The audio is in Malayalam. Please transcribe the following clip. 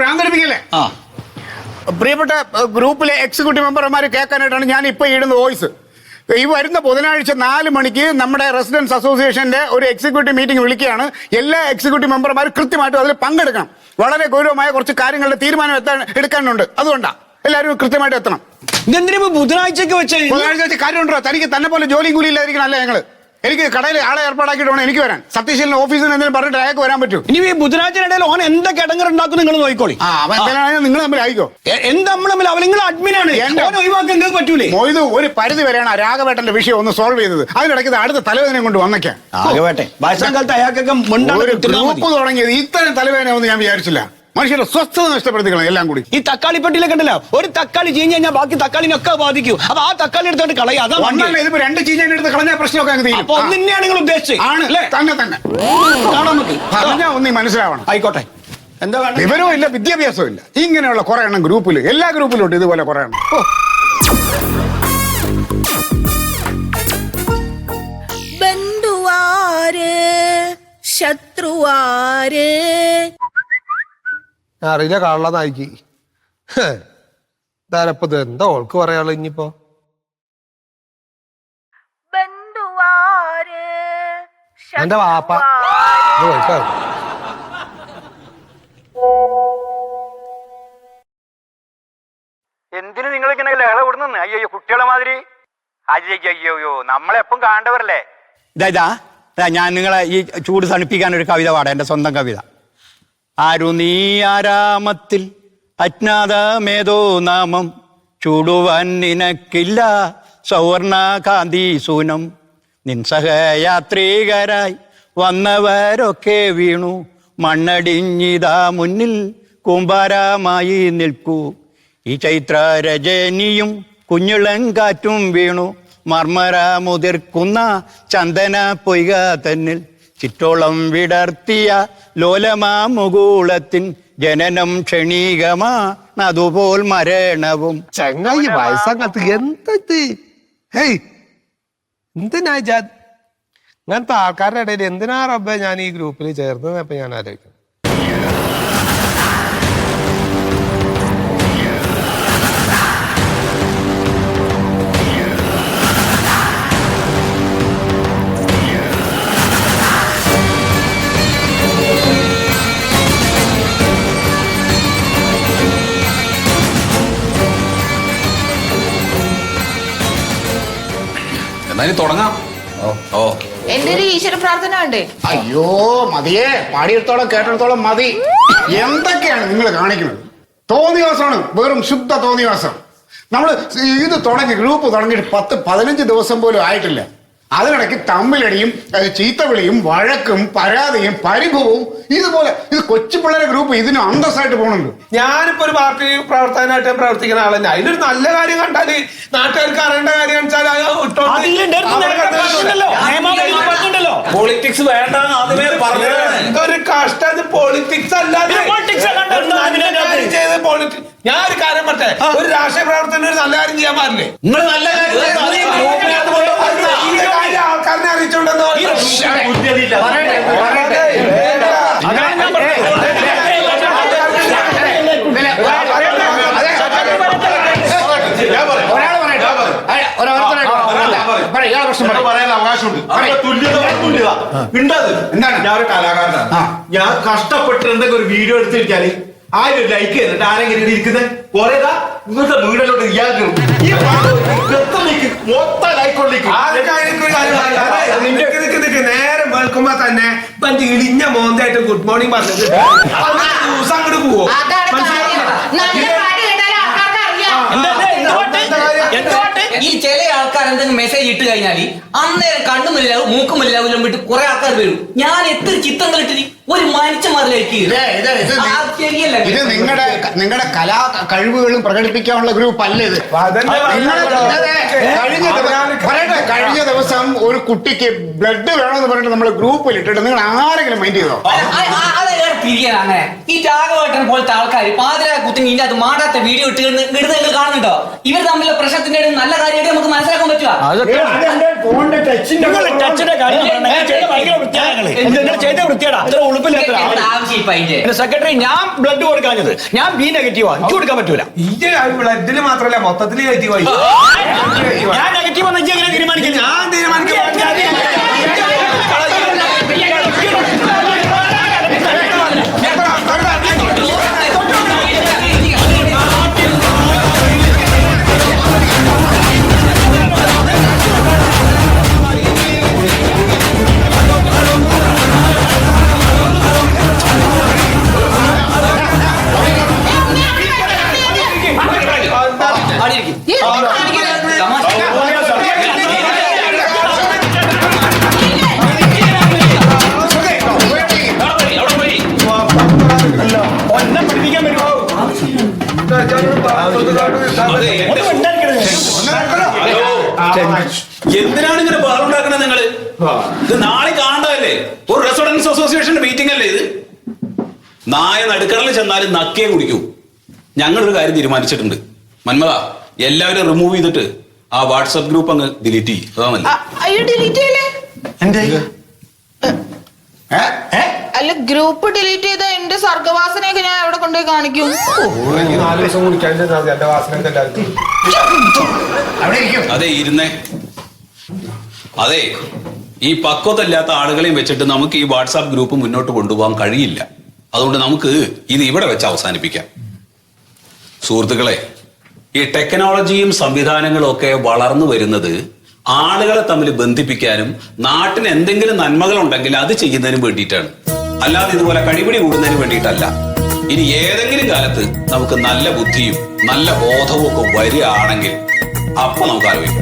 പ്രാന്തടിപ്പിക്കല്ലേ പ്രിയപ്പെട്ട ഗ്രൂപ്പിലെ എക്സിക്യൂട്ടീവ് മെമ്പർമാർ കേൾക്കാനായിട്ടാണ് ഞാൻ ഇപ്പൊ ഇടുന്ന വോയിസ് ഈ വരുന്ന ബുധനാഴ്ച നാല് മണിക്ക് നമ്മുടെ റെസിഡൻസ് അസോസിയേഷന്റെ ഒരു എക്സിക്യൂട്ടീവ് മീറ്റിംഗ് വിളിക്കുകയാണ്. എല്ലാ എക്സിക്യൂട്ടീവ് മെമ്പർമാരും കൃത്യമായിട്ടും അതിൽ പങ്കെടുക്കണം. വളരെ ഗൗരവമായ കുറച്ച് കാര്യങ്ങളുടെ തീരുമാനം എത്താൻ എടുക്കാനുണ്ട്. അതുകൊണ്ടാണ് എല്ലാവരും കൃത്യമായിട്ട് എത്തണം. ബുധനാഴ്ചക്ക് വെച്ച് ബുധനാഴ്ച കാര്യമുണ്ടോ? തനിക്ക് തന്നെ പോലെ ജോലിയും കൂലി ഇല്ലായിരിക്കണം അല്ലേ ഞങ്ങൾ? എനിക്ക് കടയിൽ ആളെ ഏർപ്പാടാക്കിയിട്ട് വേണം എനിക്ക് വരാൻ. സത്യശീലൻ ഓഫീസിൽ നിന്ന് എന്തെങ്കിലും പറഞ്ഞിട്ട് അയാൾക്ക് വരാൻ പറ്റൂ. ഇനി ഈ ബുധനാഴ്ചയിടയിൽ ഓൻ എന്തൊക്കെ ഇടങ്ങറുണ്ടാക്കും നിങ്ങൾ നോക്കിക്കോളി ആ അവൻ നിങ്ങൾ തമ്മിൽ ആയിക്കോ. എന്താ എന്ത് നമ്മൾ തമ്മിൽ അവൻ നിങ്ങൾ അഡ്മിനാണ് ഒഴിവാക്കാൻ നിങ്ങൾക്ക് പറ്റൂലേ? മൊയ്ത് ഒരു പരിധി വരെയാണ് ആ രാഘവേട്ടന്റെ വിഷയം ഒന്ന് സോൾവ് ചെയ്തത്. അതിനിടയ്ക്ക് ഇത് അടുത്ത തലവേദന കൊണ്ട് വന്നേക്കാം. ആകട്ടെ വയസ്സാം കാലത്ത് അയാൾക്കൊക്കെ മുണ്ടാണ് ഒരു കുത്തിരുന്നാ ഗ്രൂപ്പ് തുടങ്ങിയത് ഇത്തരം തലവേദന ഒന്നും ഞാൻ വിചാരിച്ചില്ല. മനുഷ്യരുടെ സ്വസ്ഥത നഷ്ടപ്പെടുത്തിക്കണം എല്ലാം കൂടി. ഈ തക്കാളി പെട്ടിയിലൊക്കെ കണ്ടല്ലോ? ഒരു തക്കാളി ചീഞ്ഞ് കഴിഞ്ഞാൽ ബാക്കി തക്കാളിനൊക്കെ ബാധിക്കും. അപ്പൊ ആ തക്കാളി എടുത്തോണ്ട് കളയാ. അതാ ഒന്നല്ല ഇതിപ്പോ രണ്ട് ചീഞ്ഞ എടുത്ത് കളഞ്ഞ പ്രശ്നമൊക്കെ അങ്ങ് തീരും. അപ്പൊ ഒന്നിനെയാണ് നിങ്ങൾ ഉദ്ദേശിച്ചത്. ആണ്. തന്നെ തന്നെ. കാണാൻ പറഞ്ഞാ ഒന്നീ മനസ്സിലാവണം. ആയിക്കോട്ടെ. എന്താ? വിവരവും ഇല്ല വിദ്യാഭ്യാസവും ഇല്ല. ഇങ്ങനെയുള്ള കുറെ എണ്ണം ഗ്രൂപ്പിൽ എല്ലാ ഗ്രൂപ്പിലും ഉണ്ട് ഇതുപോലെ കുറെ എണ്ണം. ബന്ധുവാര് ശത്രുവാര് അറിയില്ല കള്ളനായിക്ക് ഇതാരപ്പത്? എന്താ ഓൾക്ക് പറയാളോ ഇനിയിപ്പോ? ബന്ധുവാര് എന്റെ വാപ്പ. എന്തിനു നിങ്ങൾ ഇങ്ങനെ ലഹള വിടുന്നു അയ്യോ കുട്ടികളെ മാതിരി. അയ്യോ നമ്മളെപ്പം കാണേണ്ടവരല്ലേ? ഇതാ ഇതാ. ഇതാ ഞാൻ നിങ്ങളെ ഈ ചൂട് തണുപ്പിക്കാൻ ഒരു കവിത പാടാം എന്റെ സ്വന്തം കവിത. ആരു നീ ആരാമത്തിൽ അജ്ഞാതമേതോ നാമം ചൂടുവാൻ നിനക്കില്ല സൗവർണ കാന്തി സൂനം. നിൻ സഹയാത്രികരായി വന്നവരൊക്കെ വീണു. മണ്ണടിഞ്ഞിതാ മുന്നിൽ കൂമ്പാരമായി നിൽക്കൂ. ഈ ചൈത്ര രജനിയും കുഞ്ഞിളം കാറ്റും വീണു. മർമര മുതിർക്കുന്ന ചന്ദന പൊയ്ക തന്നിൽ. ചിറ്റോളം വിടർത്തിയ ലോലമാ മുകൂളത്തിൻ ജനനം ക്ഷണീകമാ അതുപോൽ മരണവും. ചങ്ങായി വയസ്സാകത്ത് എന്തത് ഹേയ് എന്തിനാ ഇങ്ങനത്തെ ആൾക്കാരുടെ ഇടയിൽ എന്തിനാ റബ്ബെ ഞാൻ ഈ ഗ്രൂപ്പിൽ ചേർന്നത്? അപ്പൊ ഞാൻ ആലോചിക്കും എന്നാലും തുടങ്ങാം. ഓ. എന്റെ ഒരു ഈശ്വര പ്രാർത്ഥന ഉണ്ട് അയ്യോ മതിയേ. പാടിയെടുത്തോളം കേട്ടിടത്തോളം മതി. എന്തൊക്കെയാണ് നിങ്ങൾ കാണിക്കുന്നത്? തോന്നിവാസമാണ്. വെറും ശുദ്ധ തോന്നിവാസം. നമ്മൾ ഇത് തുടങ്ങി ഗ്രൂപ്പ് തുടങ്ങിയിട്ട് പത്ത് പതിനഞ്ച് ദിവസം പോലും ആയിട്ടില്ല. അതിനിടയ്ക്ക് തമ്മിലടിയും ചീത്ത ചീത്തവിളിയും വഴക്കും പരാതിയും പരിഭവവും ഇതുപോലെ ഇത് കൊച്ചു പിള്ളേരെ ഗ്രൂപ്പ് ഇതിന് അന്തസ്സായിട്ട് പോകുന്നുണ്ട് ഞാനിപ്പോ ഒരു പാർട്ടി പ്രവർത്തകനായിട്ട് പ്രവർത്തിക്കുന്ന ആളന്നെ അതിലൊരു നല്ല കാര്യം കണ്ടാൽ നാട്ടുകാർക്ക് അറിയേണ്ട കാര്യം. പൊളിറ്റിക്സ് വേണ്ട ആദ്യമേ എന്തൊരു കഷ്ടം. പൊളിറ്റിക്സ് അല്ലാതെ ഒരു ഞാൻ ഒരു കാര്യം പറ്റേ ഒരു രാഷ്ട്രീയ പ്രവർത്തനം ഒരു നല്ല കാര്യം ചെയ്യാൻ പാടില്ലേ? നിങ്ങൾ നല്ല കാര്യം ഞാൻ ഒരു കലാകാരനാണ് ഞാൻ കഷ്ടപ്പെട്ട് എന്തെങ്കിലും ഒരു വീഡിയോ എടുത്തിരിക്കാൽ ആരും ലൈക്ക് ചെയ്തിട്ട് ആരെങ്കിലും ഇരിക്കുന്നത് കൊറേതാ ഇങ്ങനത്തെ വീടിലോട്ട് ഇയാൾക്ക് മൊത്തം ലൈക്ക് മൊത്തം നേരെ വെളുക്കുമ്പോ തന്നെ പണ്ട് ഇടിഞ്ഞ മോന്തായിട്ട് ഗുഡ് മോർണിംഗ് പറഞ്ഞത്. ദിവസം അങ്ങോട്ട് പോവോ? ഈ ചില ആൾക്കാർ എന്തെങ്കിലും മെസ്സേജ് ഇട്ട് കഴിഞ്ഞാൽ അന്നേരം കണ്ണുമില്ലാവും മൂക്കുമില്ലാവും വിട്ട് കുറെ ആൾക്കാർ വരും. ഞാൻ എത്ര ചിത്രങ്ങൾ ഇട്ടിട്ട് ഒരു മനുഷ്യന്മാരിലേക്ക് ഇത് നിങ്ങളുടെ നിങ്ങളുടെ കലാ കഴിവുകളും പ്രകടിപ്പിക്കാനുള്ള ഗ്രൂപ്പ് അല്ല ഇത് കഴിഞ്ഞ ദിവസം ഒരു കുട്ടിക്ക് ബ്ലഡ് വേണമെന്ന് പറഞ്ഞിട്ട് നമ്മൾ ഗ്രൂപ്പിൽ ഇട്ടിട്ട് നിങ്ങൾ ആരെങ്കിലും മൈൻഡ് ചെയ്തോ? അങ്ങനെ. ഈ രാഘവേട്ടൻ പോലത്തെ ആൾക്കാർ പാതിരാ കുത്തിന് ഇതിന്റെ അത് മാടാത്ത വീഡിയോ ഇട്ട് ഇടുന്ന നിങ്ങൾ കാണുന്നുണ്ടോ? ഇവർ തമ്മിലുള്ള പ്രശ്നത്തിന്റെ നല്ല കാര്യമായിട്ട് നമുക്ക് മനസ്സിലാക്കാൻ പറ്റുക ഫോണിന്റെ ടച്ചിന്റെ ടച്ചിന്റെ സെക്രട്ടറി ഞാൻ ബ്ലഡ് കൊടുക്കാഞ്ഞത്. ഞാൻ ബി നെഗറ്റീവാ എനിക്ക് കൊടുക്കാൻ പറ്റൂല. ബ്ലഡിൽ മാത്രല്ല മൊത്തത്തിൽ നെഗറ്റീവായി ഞാൻ നെഗറ്റീവ് എങ്ങനെ തീരുമാനിക്കില്ല എന്തിനാണ് ഇങ്ങനെ ബാറുണ്ടാക്കണത് നിങ്ങൾ? ഇത് നാളെ കാണണ്ടതല്ലേ? ഒരു റെസിഡൻസ് അസോസിയേഷന്റെ മീറ്റിംഗ് അല്ലേ ഇത്? നായ നടുക്കടലിൽ ചെന്നാലും നക്കേ കുടിക്കൂ. ഞങ്ങളൊരു കാര്യം തീരുമാനിച്ചിട്ടുണ്ട്. മന്മത എല്ലാവരും റിമൂവ് ചെയ്തിട്ട് ആ വാട്സപ്പ് ഗ്രൂപ്പ് അങ്ങ് ഡിലീറ്റ് ചെയ്യും. അതാണല്ലേ അയ്യോ ഡിലീറ്റ് ചെയ്യല്ലേ? അല്ല ഗ്രൂപ്പ് ഡിലീറ്റ് ചെയ്ത എന്റെ സർഗവാസനയൊക്കെ ഞാൻ എവിടെ കൊണ്ടുപോയി കാണിക്കും? നാല് ദിവസം കുടിക്കാൻ ചെന്നാൽ എന്റെ വാസന എല്ലാവർക്കും. അവിടെ ഇരിക്കും. അതെ ഇരുന്നേ. അതെ ഈ പക്വതല്ലാത്ത ആളുകളെയും വെച്ചിട്ട് നമുക്ക് ഈ വാട്സാപ്പ് ഗ്രൂപ്പ് മുന്നോട്ട് കൊണ്ടുപോകാൻ കഴിയില്ല. അതുകൊണ്ട് നമുക്ക് ഇത് ഇവിടെ വെച്ച് അവസാനിപ്പിക്കാം. സുഹൃത്തുക്കളെ ഈ ടെക്നോളജിയും സംവിധാനങ്ങളും ഒക്കെ വളർന്നു വരുന്നത് ആളുകളെ തമ്മിൽ ബന്ധിപ്പിക്കാനും നാട്ടിന് എന്തെങ്കിലും നന്മകളുണ്ടെങ്കിൽ അത് ചെയ്യുന്നതിനും വേണ്ടിയിട്ടാണ്. അല്ലാതെ ഇതുപോലെ കഴിപിടി കൂടുന്നതിന് വേണ്ടിയിട്ടല്ല. ഇനി ഏതെങ്കിലും കാലത്ത് നമുക്ക് നല്ല ബുദ്ധിയും നല്ല ബോധവും ഒക്കെ വരികയാണെങ്കിൽ അപ്പൊ നമുക്ക് ആലോചിക്കാം.